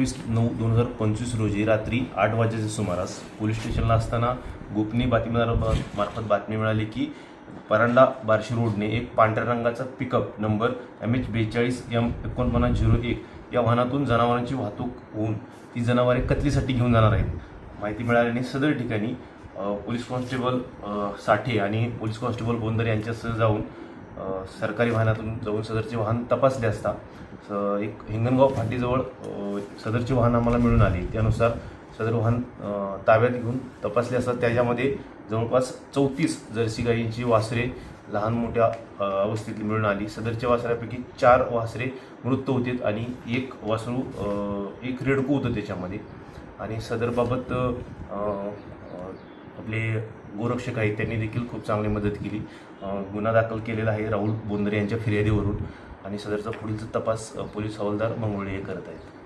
अठ्ठावीस नऊ दोन हजार पंचवीस रोजी रात्री आठ वाजेच्या सुमारास पोलीस स्टेशनला असताना गोपनीय बातमीदारामार्फत बातमी मिळाली की परांडा बार्शी रोडने एक पांढऱ्या रंगाचा पिकअप नंबर एम एच बेचाळीस एम एकोणपन्नास झिरो एक या वाहनातून जनावरांची वाहतूक होऊन ती जनावरे कत्लीसाठी घेऊन जाणार आहेत. माहिती मिळाल्याने सदर ठिकाणी पोलीस कॉन्स्टेबल साठे आणि पोलीस कॉन्स्टेबल बोंदर यांच्यासह जाऊन सरकारी वाहनातून जाऊन सदरचे वाहन तपासले असता एक हिंगणगाव फाटीजवळ सदरची सदरचे वाहन आम्हाला मिळून आले. त्यानुसार सदर वाहन ताब्यात घेऊन तपासले असता त्याच्यामध्ये जवळपास चौतीस जर्सी गायींची वासरे लहान मोठ्या अवस्थेत अवस्थेतली मिळून आली. सदरच्या वासऱ्यापैकी चार वासरे मृत होते आणि एक वासरू एक रेडकू होतं त्याच्यामध्ये. आणि सदरबाबत आपले गोरक्षक आहेत त्यांनी देखील खूप चांगली मदत केली. गुन्हा दाखल केलेला आहे राहुल बोंदरे यांच्या फिर्यादीवरून. आणि सदरचा पुढील तपास पोलीस हवालदार मंगळवे हे करत आहेत.